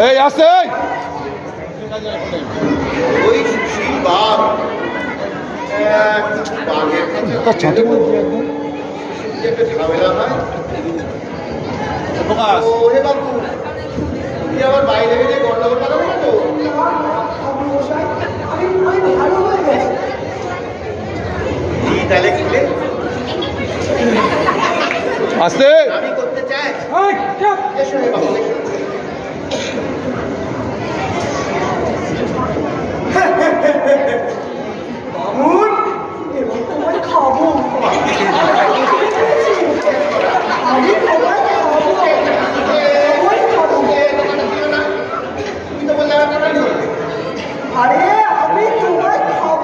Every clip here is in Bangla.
এই হয় তুমি আবার বাইরে বেরিয়ে গন্ডগোল পাকাবে না তো? এই তাহলে খুলে? আসতে আমি করতে চাই। মামুন এবার তোমায় খাব আমি তোমায় খাব তোমায় খাব এ, দোকানে দিও না। তুমি তো বললে আমার কথা নিও। আরে আমি তোমায় খাব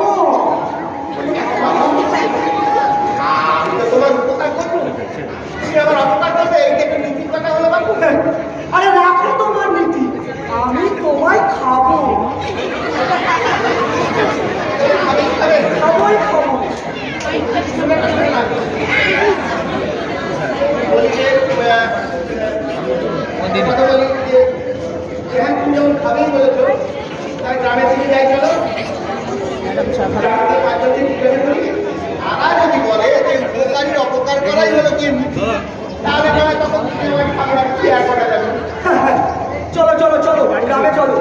আমি তো তোমার উপকার করব তুমি আবার অপকার করবে এই যে একটা নীতির কথা হলো বাবু আরে রাখো তোমার নীতি আমি তোমায় খাব আমি খাবে খাবোই খাব বলি যে আহ, কথা বলি যে হ্যাঁ তুমি যখন খাবেই বলেছ তাই গ্রামে থেকে যাই চলো গ্রামে পাঁচজন দিন জিজ্ঞাসা করি অপকার করাই চলো চলো চলো গ্রামে চলো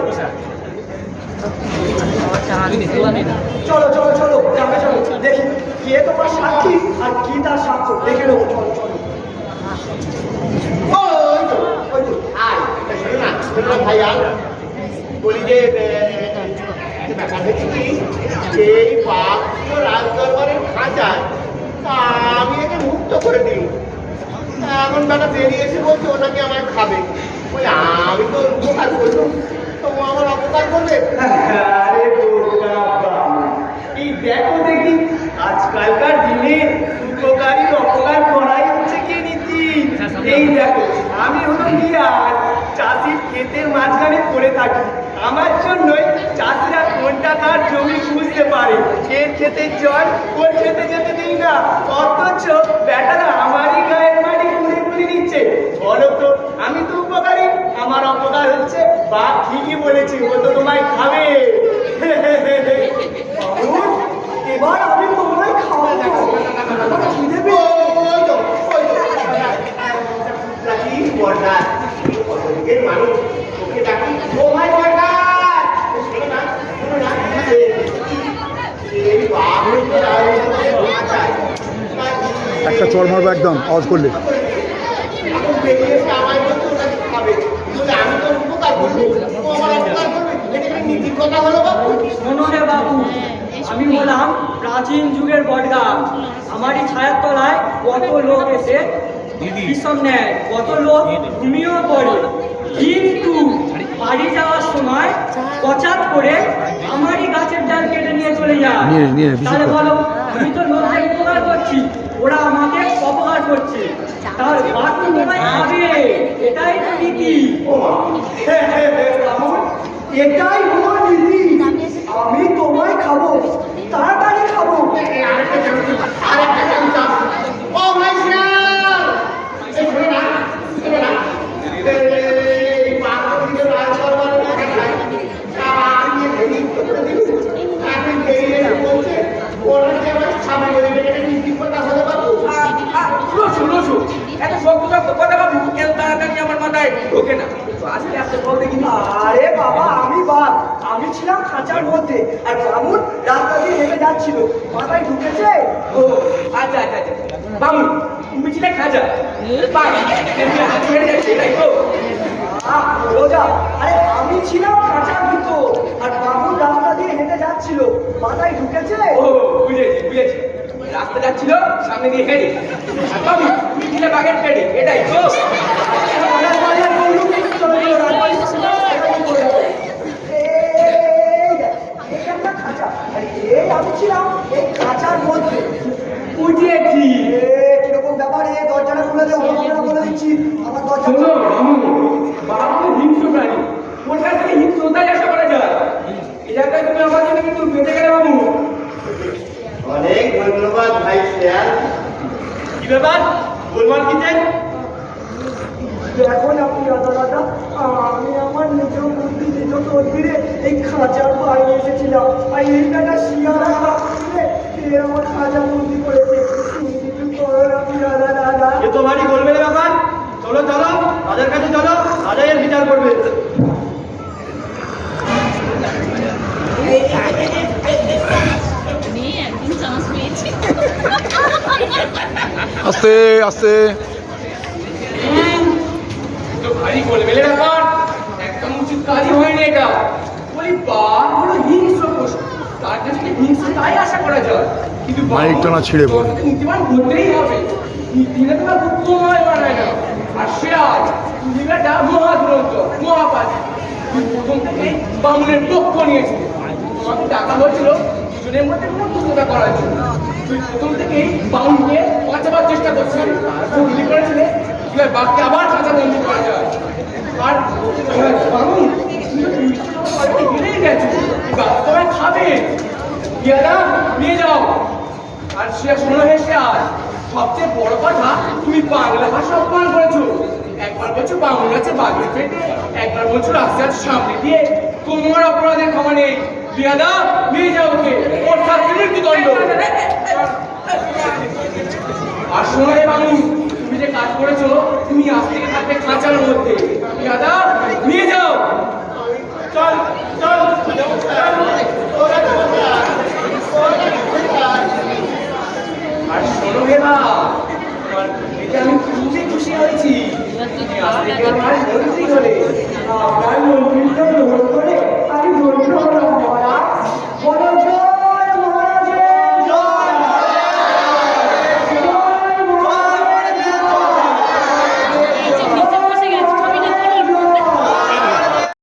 চলো চলো চলো গ্রামে চলো দেখি কে তোমার সাক্ষী আর কি তার সাক্ষ্য দেখে নেব চলো চলো ওই তো ওই তো আয় এটা শোনো না শোনো না ভাই বলি যে ব্যাপার কি? এই ছিল রাজদরবারের খাঁচায় তা আমি একে মুক্ত করে দিই। এখন বেটা বেরিয়ে এসে বলছে ওনাকে আমায় খাবে। ওই আমি তো উপকার করলাম। তো ও আমার অপকার করবে? আরে এই দেখো দেখি আজকালকার দিনে উপকারী অপকার করাই হচ্ছে কি নীতি? এই দেখো আমি হলো চাষির ক্ষেতের মাঝখানে পড়ে থাকি। আমার জন্যই চাষিরা কোনটা তার জমি বুঝতে পারে? কে ক্ষেতের জল, কোন খেতে যেতে দিই না? অথচ বেটারা আমারই গায়ের মাটি ঘুরে ঘুরে নিচ্ছে। বলো তো, আমি তো উপকারী। আমার অপকার হচ্ছে বা ঠিকই বলেছি। ও তো তোমায় খাবে। এবার আমি তোমায় খাব আমার খিদে ওই তো, ওই তো। রাখি বর্ডার মানুষ ওকে ডাকি ও ভাই বর্ডার শোনো না শোনো না এই বাঘ হচ্ছে রাজদরবারের খাঁচায়। একটা চড় মারবো একদম আওয়াজ করলে। আমি হলাম প্রাচীন যুগের বটগাছ। আমারই ছায়ার তলায় কত লোক এসে বিষম নেয় কত লোক ঘুমিয়েও পড়ে। কিন্তু বাড়ি যাওয়ার সময় পচাত করে আমারই গাছের ডাল কেটে নিয়ে চলে যায় তাহলে বলো আমি তো লোকদের উপকার করছি ওরা আমাকে অপকার করছে। তাহলে বাকি খাবে এটাই তো নীতি। এটাই হলো নীতি। আমি তোমায় খাব। তাড়াতাড়ি খাব আরেকটা চামচ আছে। ও ভাই শিয়াল! এই শোনো না, শোনো না। এই পার্বতীকে রাজদরবারে দেখা যায়। তা আমি এখানে মুক্ত করে দিই। এখন বেরিয়ে এসে বলছে, ওনাকে আমার খাবে বলে, এটা কি নীতির কথা হলো বাবু? রসু রসু এত শক্ত শক্ত কথা ভাবি কেন তাড়াতাড়ি আমার মাথায় ঢোকে না। একটু আস্তে আস্তে বল দেখি আরে বাবা আমি বাঘ। আমি ছিলাম খাঁচার মধ্যে আর রামুন রাস্তা দিয়ে হেঁটে যাচ্ছিল। মাথায় ঢুকেছে? ও আচ্ছা আচ্ছা আচ্ছা। বাবু তুমি ছিলে এমনি হাত ছেড়ে যাচ্ছে তাই তো? রোজা আরে আমি ছিলাম খাঁচার ভিতর আর বাবুর রাস্তা দিয়ে হেঁটে যাচ্ছিল। মাথায় ঢুকেছে? ও বুঝেছি বুঝেছি। রাস্তা যাচ্ছিল সামনে দিয়ে হেঁটে। আর বাবু তুমি ছিলে বাঘের পেটে এটাই তো রাজবাড়ি আর গৌরব, চলো, চলো, রাজবাড়ি। এই দেখ, এই একটা খাঁচা। আর এই আমি ছিলাম এই খাঁচার মধ্যে বুঝেছি এ, কীরকম ব্যাপার এ দরজাটা খুলে দে অন্য বলে দিচ্ছি আমার দরজা শোনো বাবু বাবু হিংস্র প্রাণী কোথা থেকে হিংস্রতাই আশা করা যায় এই জায়গায় তুমি আমার জন্য কিন্তু বেঁচে গেলে বাবু অনেক ধন্যবাদ ভাই শিয়াল কি ব্যাপার গোলমাল কি চাই এখন আপনি রাজা রাজা আমি আমার নিজ ফিরে এই খাঁচার বাইরে এসেছিলাম। আর এই বেটা ফিরে ফিরে আমার খাঁচা বন্দি করেছে। কিছু করো না দাদা এ তো ভারী করবে ব্যাপার চলো চলো রাজার কাছে চলো রাজাই এর বিচার করবে। আস্তে আস্তে। ভারী গোলমেলে ব্যাপার একদম উচিত কাজই হয়নি এটা। বলি বাঘ হলো হিংস্র পশু। তার কাছে হিংস্র তাই আশা করা যায়? কিন্তু বাঘ মাইকটা না ছিঁড়ে পড়ে। নীতিবান হতেই হবে নীতিটা তোমার খুব কমায় মানায় না। আর শেয়াল নীতিটা মহা দুরন্ত মহাপাতি প্রথম থেকেই বামুনের পক্ষ নিয়েছিস তোমাকে টাকা হয়েছিল দুজনের মধ্যে মধ্যস্থতা করার জন্য। তুই প্রথম থেকেই বাউনকে বাঁচাবার চেষ্টা করছিলি। বুদ্ধি করেছিলে। কীভাবে বাঘকে আবার কাঁচা বন্দি করা যায়। আর এবার তুমি হেরেই গেছো। তোমায় খাবে। ইয়াদা নিয়ে যাও। আর সে শোনো হেসে আর, সবচেয়ে বড় কথা, তুমি বাংলা ভাষা অপমান করেছ। একবার বলছো বাংলা আছে বাঘের পেটে, একবার বলছো রাস্তার সামনে দিয়ে। তোমার অপরাধের ক্ষমা নেই। বিয়াদা নিয়ে যাও ওকে। ওর শাস্তি মৃত্যুদণ্ড আর শোনো রে বাবু যে কাজ করেছ তুমি আজ থেকে থাকবে খাঁচার মধ্যে। দাদা নিয়ে যাও। চল চল।